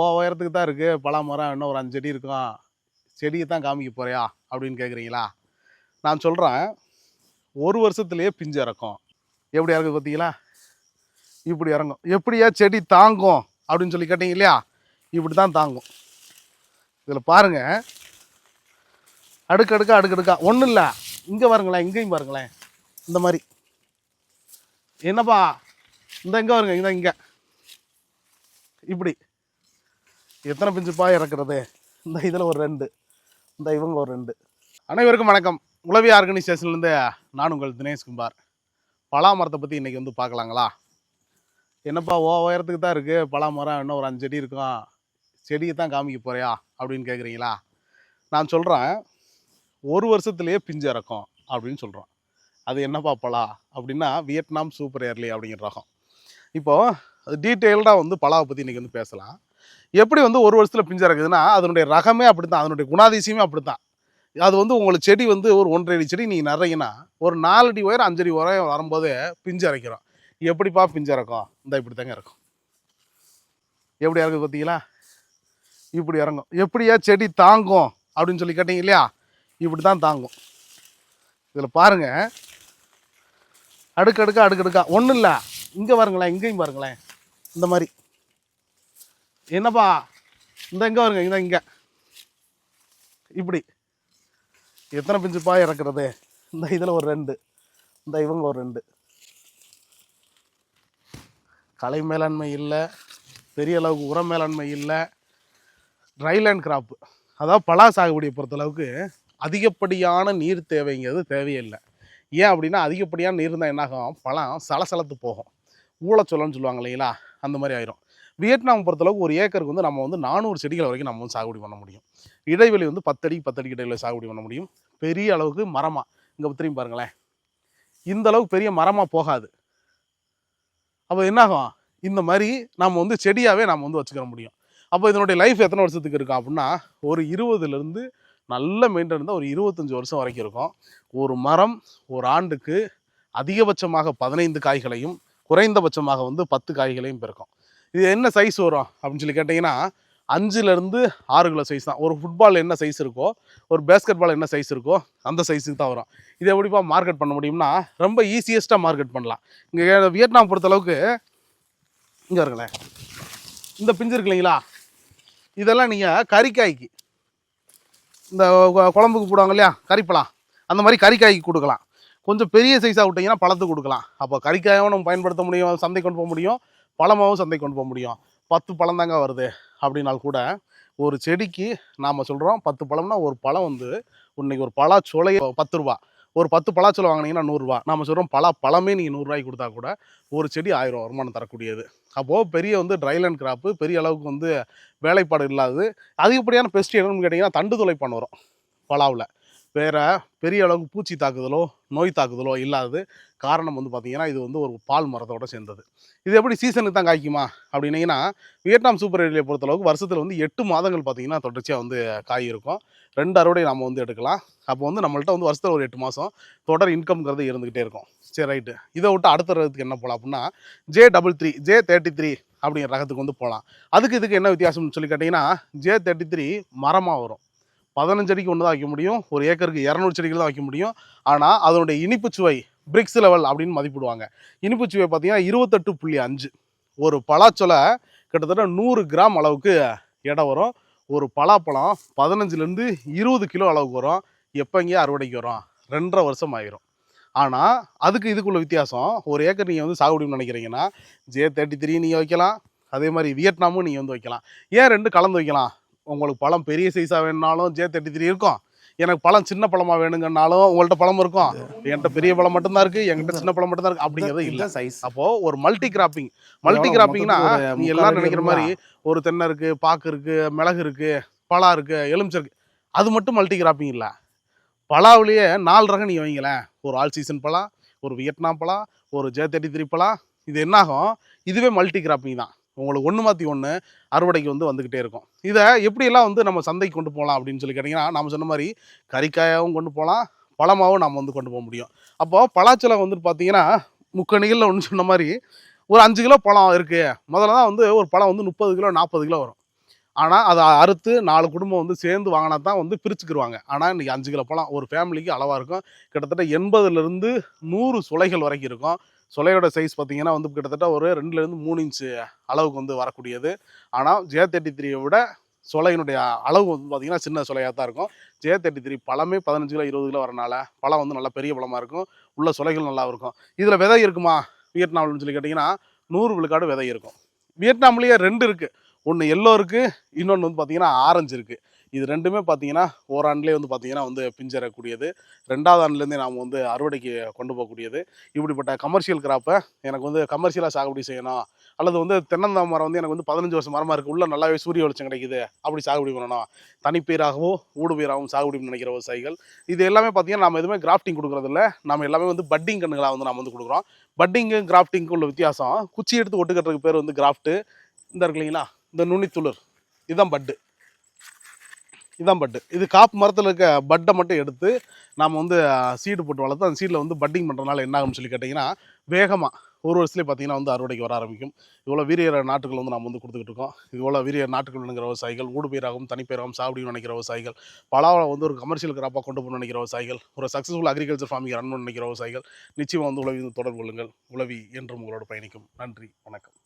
ஓ உயரத்துக்கு தான் இருக்குது பலா மரம் இன்னும் ஒரு அஞ்சு செடி இருக்கும். செடியை தான் காமிக்க போறியா? அப்படின்னு கேட்குறீங்களா நான் சொல்கிறேன் ஒரு வருஷத்துலேயே பிஞ்சு இறக்கும். எப்படி இறக்கு பார்த்தீங்களா இப்படி இறங்கும். எப்படியா செடி தாங்கும் அப்படின்னு சொல்லி கேட்டீங்க இல்லையா? இப்படி தான் தாங்கும். இதில் பாருங்கள் அடுக்கடுக்கா அடுக்கடுக்கா ஒன்றும் இல்லை. இங்கே பாருங்களேன் இங்கேயும் பாருங்களேன். இந்த மாதிரி. என்னப்பா? இந்த இங்கே வருங்க இந்த இங்கே. இப்படி. எத்தனை பிஞ்சுப்பா இறக்குறது? இந்த இதில் ஒரு ரெண்டு. இந்த இவங்க ஒரு ரெண்டு. அனைவருக்கும் வணக்கம். உளவி ஆர்கனைசேஷன்லேருந்து நான் உங்கள் தினேஷ்குமார் பலா மரத்தை பற்றி இன்றைக்கி வந்து பார்க்கலாங்களா? என்னப்பா ஓ உயரத்துக்கு தான் இருக்குது பலா மரம் இன்னும் ஒரு அஞ்சு செடி இருக்கும். செடியை தான் காமிக்க போறியா? அப்படின்னு கேட்குறீங்களா நான் சொல்கிறேன் ஒரு வருஷத்துலேயே பிஞ்சு இறக்கும் அப்படின்னு சொல்கிறோம் அது என்னப்பா பலா? அப்படின்னா வியட்நாம் சூப்பர் ஏர்லி அப்படிங்கிற ரகம். இப்போது டீட்டெயில்டாக வந்து பலாவை பற்றி இன்றைக்கி வந்து பேசலாம். எப்படி வந்து ஒரு வருஷத்தில் பிஞ்சு இறக்குதுன்னா அதனுடைய ரகமே அப்படி தான் அதனுடைய குணாதிசயமே அப்படி தான் அது வந்து உங்களுக்கு செடி வந்து ஒரு ஒன்றரை அடி செடி நீங்கள் நிறையினா ஒரு நாலு அடி உயரம் அஞ்சடி உயரம் வரும்போது பிஞ்சு இறக்கிறோம். எப்படிப்பா பிஞ்சு இறக்கும்? இந்த இப்படி தாங்க இருக்கும் எப்படி இறக்குது பார்த்தீங்களா இப்படி இறங்கும். எப்படியா செடி தாங்கும் அப்படின்னு சொல்லி கேட்டீங்க இல்லையா? இப்படி தான் தாங்கும். இதில் பாருங்க. அடுக்கடுக்கா அடுக்கடுக்கா. ஒன்றும் இல்லை இங்கே பாருங்களேன் இங்கேயும் பாருங்களேன். இந்த மாதிரி. என்னப்பா? இந்த இங்கே வருங்க இந்த இங்கே. இப்படி. எத்தனை பிஞ்சுப்பா இறக்குறது? இந்த இதில் ஒரு ரெண்டு. இந்த இவங்க ஒரு ரெண்டு. கலை மேலாண்மை இல்லை பெரிய அளவுக்கு உரம் மேலாண்மை இல்லை ட்ரைலேண்ட் கிராப்பு அதாவது பலா சாகுபடியை பொறுத்தளவுக்கு அதிகப்படியான நீர் தேவைங்கிறது தேவையில்லை. ஏன் அப்படின்னா அதிகப்படியான நீர் இருந்தால் என்னாகும்? பழம் சலசலத்து போகும். ஊழச்சொல்லன்னு சொல்லுவாங்க இல்லைங்களா? அந்த மாதிரி ஆயிரும். வியட்நாம் பொறுத்தளவுக்கு ஒரு ஏக்கருக்கு வந்து நம்ம வந்து நானூறு செடிகள் வரைக்கும் நம்ம வந்து சாகுபடி பண்ண முடியும். இடைவெளி வந்து பத்தடி பத்தடி இடைவெளி சாகுபடி பண்ண முடியும். பெரிய அளவுக்கு மரமாக இங்கே திரும்பி பாருங்களேன். இந்த அளவுக்கு பெரிய மரமாக போகாது. அப்போ என்னாகும்? இந்த மாதிரி நம்ம வந்து செடியாகவே நம்ம வந்து வச்சுக்கிற முடியும். அப்போ இதனுடைய லைஃப் எத்தனை வருஷத்துக்கு இருக்கும் அப்படின்னா ஒரு இருபதுலேருந்து நல்ல மெயின்டைன் தான் ஒரு இருபத்தஞ்சி வருஷம் வரைக்கும் இருக்கும். ஒரு மரம் ஒரு ஆண்டுக்கு அதிகபட்சமாக பதினைந்து காய்களையும் குறைந்தபட்சமாக வந்து பத்து காய்களையும் பெருக்கும். இது என்ன சைஸ் வரும் அப்படின்னு சொல்லி கேட்டிங்கன்னா அஞ்சுலேருந்து ஆறு கிலோ சைஸ் தான். ஒரு ஃபுட்பால் என்ன சைஸ் இருக்கோ ஒரு பேஸ்கெட் பால் என்ன சைஸ் இருக்கோ அந்த சைஸுக்கு தான் வரும். இது எப்படிப்பா மார்க்கெட் பண்ண முடியும்னா ரொம்ப ஈஸியஸ்ட்டாக மார்க்கெட் பண்ணலாம். இங்கே வியட்நாம் பொறுத்தளவுக்கு இங்கே இருங்களேன் இந்த பிஞ்சு இருக்கு இல்லைங்களா? இதெல்லாம் நீங்கள் கறிக்காய்க்கு இந்த குழம்புக்கு போடுவாங்க இல்லையா? கறிப்பலாம் அந்த மாதிரி கறிக்காய்க்கு கொடுக்கலாம். கொஞ்சம் பெரிய சைஸாக விட்டிங்கன்னா பழத்துக்கு கொடுக்கலாம். அப்போ கறிக்காயும் நம்ம பயன்படுத்த முடியும் சந்தை கொண்டு போக முடியும். பழமாகவும் சந்தை கொண்டு போக முடியும். பத்து பழம் தாங்க வருது. அப்படின்னால் கூட ஒரு செடிக்கு நாம் சொல்கிறோம் பத்து பழம்னா ஒரு பழம் வந்து இன்னைக்கு ஒரு பலாச்சோலை பத்து ரூபா. ஒரு பத்து பலாச்சோலை வாங்கினீங்கன்னா நூறுரூவா நம்ம சொல்கிறோம் பலா பழமே நீங்கள் நூறுரூவாய்க்கு கொடுத்தா கூட ஒரு செடி ஆயிரம் வருமானம் தரக்கூடியது. அப்போது பெரிய வந்து ட்ரைலேண்ட் கிராப்பு பெரிய அளவுக்கு வந்து வேலைப்பாடு இல்லாதது. அதிகப்படியான பெஸ்ட் என்னன்னு கேட்டிங்கன்னா தண்டு துளைப்பான் வரும் பலாவில். வேறு பெரிய அளவுக்கு பூச்சி தாக்குதலோ நோய் தாக்குதலோ இல்லாதது. காரணம் வந்து பார்த்தீங்கன்னா இது வந்து ஒரு பால் மரத்தோடு சேர்ந்தது. இது எப்படி சீசனுக்கு தான் காய்க்குமா? அப்படின்னீங்கன்னா வியட்நாம் சூப்பர் ஏரியை பொறுத்தளவுக்கு வருஷத்தில் வந்து எட்டு மாதங்கள் பார்த்தீங்கன்னா தொடர்ச்சியாக வந்து காய் இருக்கும் ரெண்டு அறுவடை நம்ம வந்து எடுக்கலாம். அப்போ வந்து நம்மள்ட்ட வந்து வருஷத்தில் ஒரு எட்டு மாதம் தொடர் இன்கம்ங்கிறது இருந்துக்கிட்டே இருக்கும். சரி ரைட்டு. இதை விட்டு அடுத்த ரகத்துக்கு என்ன போகலாம் அப்படின்னா J double three J thirty three அப்படிங்கிற ரகத்துக்கு வந்து போகலாம் அதுக்கு இதுக்கு என்ன வித்தியாசம்னு சொல்லி கேட்டிங்கன்னா ஜே தேர்ட்டி த்ரீ மரமாக வரும். பதினஞ்சு அடிக்கு ஒன்று தான் வைக்க முடியும். ஒரு ஏக்கருக்கு இரநூறு செடிகள் தான் வைக்க முடியும். ஆனால் அதனுடைய இனிப்பு சுவை பிரிக்ஸ் லெவல் அப்படின்னு மதிப்பிடுவாங்க. இனிப்பு சுவை பார்த்தீங்கன்னா இருபத்தெட்டு புள்ளி அஞ்சு. ஒரு பலாச்சொலை கிட்டத்தட்ட நூறு கிராம் அளவுக்கு எடை வரும். ஒரு பலாப்பழம் பதினஞ்சுலேருந்து இருபது கிலோ அளவுக்கு வரும். எப்போங்க அறுவடைக்கு வரும். ரெண்டரை வருஷம் ஆயிரும். ஆனால் அதுக்கு இதுக்குள்ள வித்தியாசம். ஒரு ஏக்கர் நீங்கள் வந்து சாகுபடி நினைக்கிறீங்கன்னா ஜே தேர்ட்டி த்ரீ நீங்கள் வைக்கலாம். அதே மாதிரி வியட்நாமும் நீங்கள் வந்து வைக்கலாம். ஏன் ரெண்டு கலந்து வைக்கலாம்? உங்களுக்கு பழம் பெரிய சைஸாக வேணுனாலும் ஜே தேர்ட்டி த்ரீ இருக்கும். எனக்கு பழம் சின்ன பழமாக வேணுங்கன்னாலும் உங்கள்கிட்ட பழம் இருக்கும். என்கிட்ட பெரிய பழம் மட்டும்தான் இருக்குது என்கிட்ட சின்ன பழம் மட்டும்தான் இருக்குது அப்படிங்கிறது இல்லை. சைஸ் அப்போ ஒரு மல்டி கிராப்பிங் மல்டி? கிராப்பிங்னா நீ எல்லாரும் நினைக்கிற? மாதிரி ஒரு தென்னை இருக்கு பாக்கு இருக்கு மிளகு இருக்கு பலா இருக்கு எலுமிச்சை இருக்கு. அது மட்டும் மல்டி கிராப்பிங் இல்லை. பலாவிலேயே நாலு ரகம் நீ வைங்களேன். ஒரு ஆல் சீசன் பலா ஒரு வியட்நாம் பலா ஒரு ஜே தேர்ட்டி த்ரீ பலா. இது என்னாகும்? இதுவே மல்டி கிராப்பிங் தான். உங்களுக்கு ஒன்று மாற்றி ஒன்று அறுவடைக்கு வந்து வந்துக்கிட்டே இருக்கும். இதை எப்படியெல்லாம் வந்து நம்ம சந்தைக்கு கொண்டு போகலாம் அப்படின்னு சொல்லி கேட்டிங்கன்னா நம்ம சொன்ன மாதிரி கறிக்காயாகவும் கொண்டு போகலாம் பழமாகவும் நம்ம வந்து கொண்டு போக முடியும். அப்போது பலாச்சலம் வந்துட்டு பார்த்தீங்கன்னா முக்கணிகளில் ஒன்று சொன்ன மாதிரி ஒரு அஞ்சு கிலோ பழம் இருக்குது முதல்ல தான் வந்து ஒரு பழம் வந்து முப்பது கிலோ நாற்பது கிலோ வரும். ஆனால் அதை அறுத்து நாலு குடும்பம் வந்து சேர்ந்து வாங்கினா தான் வந்து பிரிச்சுக்கிடுவாங்க ஆனால் இன்றைக்கி அஞ்சு கிலோ பழம் ஒரு ஃபேமிலிக்கு அளவாக இருக்கும். கிட்டத்தட்ட எண்பதுலேருந்து நூறு சுலைகள் வரைக்கும் இருக்கும். சொலையோட சைஸ் பார்த்தீங்கன்னா வந்து கிட்டத்தட்ட ஒரு ரெண்டுலேருந்து மூணு இன்ச்சு அளவுக்கு வந்து வரக்கூடியது. ஆனால் ஜே தேர்ட்டி த்ரீயை விட சொலையினுடைய அளவு வந்து பார்த்தீங்கன்னா சின்ன சொலையாக தான் இருக்கும். ஜே தேர்ட்டி த்ரீ பழமே பதினஞ்சு கிலோ இருபது கிலோ வரனால பழம் வந்து நல்லா பெரிய பழமாக இருக்கும். உள்ள சொலைகள் நல்லா இருக்கும். இதில் விதை இருக்குமா? வியட்நாம்னு சொல்லி கேட்டிங்கன்னா நூறு விழுக்காடு விதை இருக்கும். வியட்நாம்லேயே ரெண்டு இருக்குது ஒன்று எல்லோ இருக்குது இன்னொன்று வந்து பார்த்திங்கன்னா ஆரஞ்சு இருக்குது இது ரெண்டுமே பார்த்தீங்கன்னா ஓராண்டுலேயே வந்து பார்த்தீங்கன்னா வந்து பிஞ்சறக்கூடியது. ரெண்டாவது ஆண்டுலேருந்தே நாம் வந்து அறுவடைக்கு கொண்டு போகக்கூடியது. இப்படிப்பட்ட கமர்ஷியல் கிராப்பை எனக்கு வந்து கமர்ஷியலாக சாகுபடி செய்யணும். அல்லது வந்து தென்னந்தா மரம் வந்து எனக்கு வந்து பதினஞ்சு வருஷம் மரமாக இருக்குது உள்ள நல்லாவே சூரிய வெளிச்சம் கிடைக்குது. அப்படி சாகுபடி பண்ணணும். தனிப்பயிராகவோ ஊடுபயிராகவும் சாகுபடி நினைக்கிற விவசாயிகள். இது எல்லாமே பார்த்தீங்கன்னா நம்ம எதுவுமே கிராஃப்டிங் கொடுக்குறதில்ல. நம்ம எல்லாமே வந்து பட்டிங் கண்ணுகளாக வந்து நம்ம வந்து கொடுக்குறோம். பட்டிங்கு கிராஃப்டிங்க்கு உள்ள வித்தியாசம். குச்சி எடுத்து ஒட்டுக்கட்டுறதுக்கு பேர் வந்து கிராஃப்ட்டு இந்த இருக்கு இல்லைங்களா? இந்த நுனித்துளிர். இதுதான் பட்டு இதுதான் பட்டு. இது காப்பு மரத்தில் இருக்க பட்டை மட்டும் எடுத்து நாம் வந்து சீடு போட்டு வளர்த்து அந்த சீடில் வந்து பட்டிங் பண்ணுறதுனால என்ன ஆகும்னு சொல்லி கேட்டிங்கன்னா வேகமாக ஒரு வருஷத்துலேயே பார்த்தீங்கன்னா வந்து அறுவடைக்கு வர ஆரம்பிக்கும். இவ்வளோ வீரிய நாட்டுகள் வந்து நம்ம வந்து கொடுத்துக்கிட்டு இருக்கோம். இவ்வளோ வீரிய நாட்டுகள் நினைக்கிற விவசாயிகள் ஊடுபயிராகவும் தனிப்பயிராகவும் சாகுபடி நினைக்கிற விவசாயிகள் பலாவை வந்து ஒரு கமர்ஷியல் கிராப்பாக கொண்டு போகணும்னு நினைக்கிற விவசாயிகள் ஒரு சக்ஸஸ்ஃபுல் அக்ரிகல்ச்சர் ஃபார்மிங் ரன் நினைக்கிற விவசாயிகள் நிச்சயமாக வந்து உழவி தொடர்பு கொள்ளுங்கள். உழவி என்றும் உங்களோட பயணிக்கும். நன்றி. வணக்கம்.